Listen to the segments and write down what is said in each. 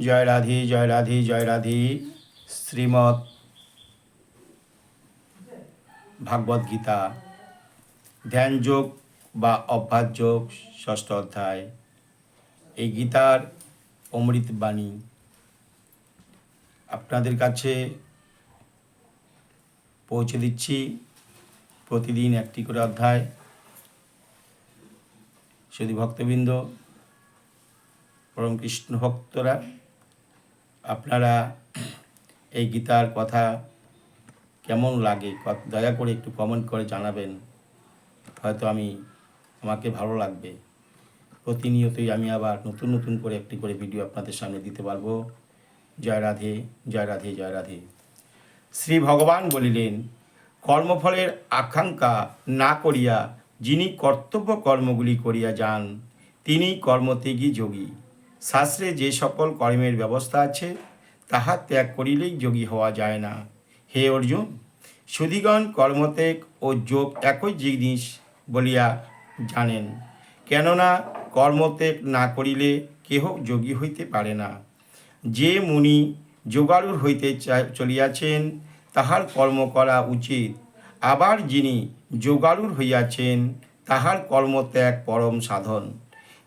জয় রাধে জয় রাধে জয় রাধে। শ্রীমৎ ভাগবত গীতা। ধ্যান যোগ বা অভ্যাস যোগ ষষ্ঠ অধ্যায়। এই গীতার অমৃত বাণী। আপনাদের কাছে পৌঁছে দিচ্ছি প্রতিদিন একটি করে অধ্যায়। শুধু ভক্তবৃন্দ পরম কৃষ্ণ ভক্তরা আপনারা এই গীতার কথা কেমন লাগে? দয়া করে একটু কমেন্ট করে জানাবেন। হয়তো আমি, আমাকে ভালো লাগবে। প্রতিনিয়তই আমি আবার নতুন নতুন করে একটি করে ভিডিও আপনাদের সামনে দিতে পারব। জয় রাধে জয় রাধে জয় রাধে। শ্রী ভগবান বলিলেন, কর্মফলের আকাঙ্ক্ষা না করিয়া যিনি কর্তব্য কর্মগুলি করিয়া যান তিনি কর্মত্যাগী যোগী। শাস্ত্রে যে সকল কর্মের ব্যবস্থা আছে, তাহা ত্যাগ করিলেই যোগী হওয়া যায় না। হে অর্জুন, সুধীগণ কর্মত্যাগ ও যোগ একই জিনিস বলিয়া জানেন। কেননা কর্মত্যাগ না করিলে কেহ যোগী হইতে পারে না। যে মুনি যোগাড়ুর হইতে চলিয়াছেন, তাহার কর্ম করা উচিত। আবার যিনি যোগারুর হইয়াছেন, তাহার কর্মত্যাগ পরম সাধন।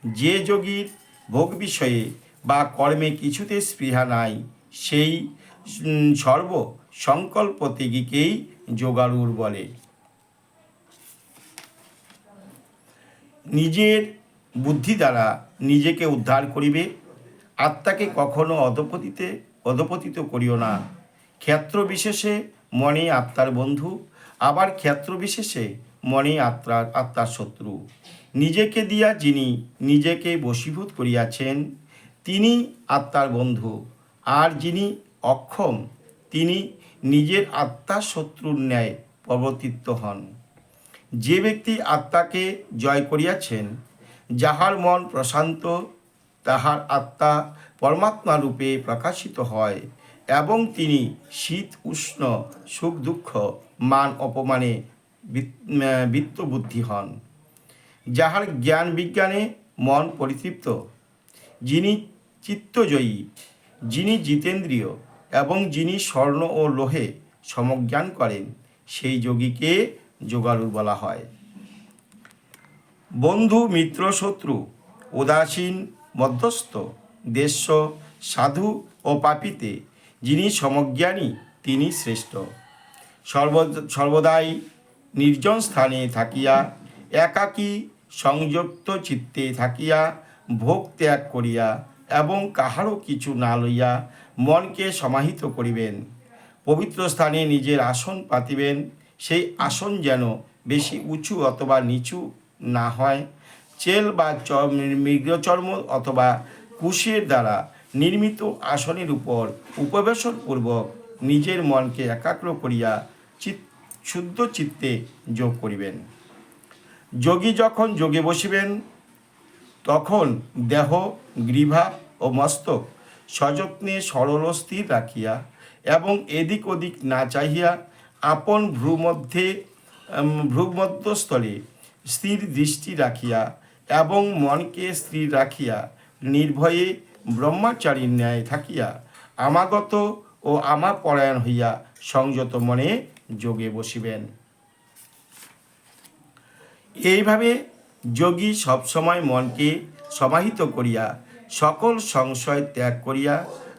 যে যোগীর ভোগ বিষয়ে বা কর্মে কিছুতে স্পৃহা নাই, সেই সর্ব সংকল্প ত্যাগীকেই যোগাড়ুর বলে। নিজের বুদ্ধি দ্বারা নিজেকে উদ্ধার করিবে, আত্মাকে কখনো অধপতিতে, অধপতিত করিও না। ক্ষেত্র বিশেষে মনে আত্মার বন্ধু, আবার ক্ষেত্র বিশেষে মনে আত্মার আত্মার শত্রু। নিজেকে দিয়া যিনি নিজেকে বশীভূত করিয়াছেন, তিনি আত্মার বন্ধু। আর যিনি অক্ষম, তিনি নিজের আত্মার শত্রুর ন্যায় প্রবর্তিত হন। যে ব্যক্তি আত্মাকে জয় করিয়াছেন, যাহার মন প্রশান্ত, তাহার আত্মা পরমাত্মা রূপে প্রকাশিত হয় এবং তিনি শীত, উষ্ণ, সুখ, দুঃখ, মান, অপমানে বিত্তবুদ্ধি হন। যাহার জ্ঞান বিজ্ঞানে মন পরিতৃপ্ত, যিনি চিত্তজয়ী, যিনি জিতেন্দ্রীয় এবং যিনি স্বর্ণ ও লোহে সমজ্ঞান করেন, সেই যোগীকে যোগাড়ু বলা হয়। বন্ধু, মিত্র, শত্রু, উদাসীন, মধ্যস্থ দেশ্য সাধু ও পাপিতে যিনি সমজ্ঞানী, তিনি শ্রেষ্ঠ। সর্ব, সর্বদাই নির্জন স্থানে থাকিয়া একাকী সংযুক্ত চিত্তে থাকিয়া ভোগ ত্যাগ করিয়া এবং কাহারও কিছু না লইয়া মনকে সমাহিত করিবেন। পবিত্র স্থানে নিজের আসন পাতিবেন, সেই আসন যেন বেশি উঁচু অথবা নিচু না হয়। চেল বা মৃগচর্ম অথবা কুশের দ্বারা নির্মিত আসনের উপর উপবেশনপূর্বক নিজের মনকে একাগ্র করিয়া চিত, শুদ্ধ চিত্তে যোগ করিবেন। যোগী যখন যোগে বসিবেন, তখন দেহ গ্রীভা ও মস্তক সযত্নে সরল স্থির রাখিয়া এবং এদিক ওদিক না চাহিয়া আপন ভ্রুমধ্যে ভ্রুমধ্যস্থলে স্থির দৃষ্টি রাখিয়া এবং মনকে স্থির রাখিয়া নির্ভয়ে ব্রহ্মচারীর ন্যায় থাকিয়া আমাগত ও আমার পরায়ণ হইয়া সংযত মনে যোগে বসিবেন। এইভাবে যোগী সবসময় মনকে সমাহিত করিয়া সকল সংশয় ত্যাগ করিয়া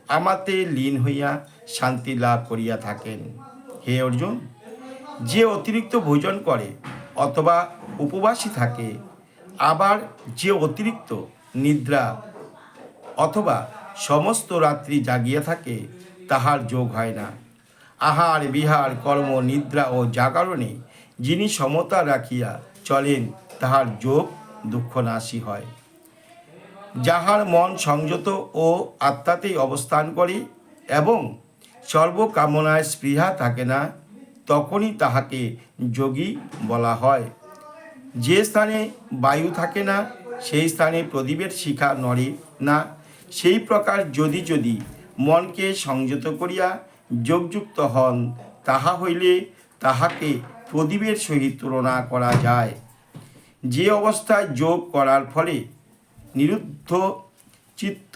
আমাতে লীন হইয়া শান্তি লাভ করিয়া থাকেন। হে অর্জুন, যে অতিরিক্ত ভোজন করে অথবা উপবাসী থাকে, আবার যে অতিরিক্ত নিদ্রা অথবা সমস্ত রাত্রি জাগিয়া থাকে, তাহার যোগ হয় না। আহার, বিহার, কর্ম, নিদ্রা ও জাগরণে যিনি সমতা রাখিয়া চলেন, তাহার যোগ দুঃখনাশী হয়। যাহার মন সংযত ও আত্মাতেই অবস্থান করে এবং সর্বকামনায় স্পৃহা থাকে না, তখনই তাহাকে যোগী বলা হয়। যে স্থানে বায়ু থাকে না, সেই স্থানে প্রদীপের শিখা নড়ে না। সেই প্রকার যদি যদি মনকে সংযত করিয়া যোগযুক্ত হন, তাহা হইলে তাহাকে প্রদীপের সহিত তুলনা করা যায়। যে অবস্থায় যোগ করার ফলে নিরুদ্ধ চিত্ত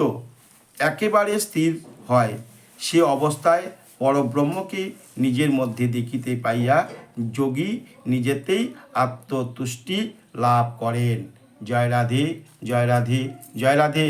একেবারে স্থির হয়, সে অবস্থায় পরব্রহ্মকে নিজের মধ্যে দেখিতে পাইয়া যোগী নিজেতেই আত্মতুষ্টি লাভ করেন। জয় রাধে জয় রাধে জয় রাধে।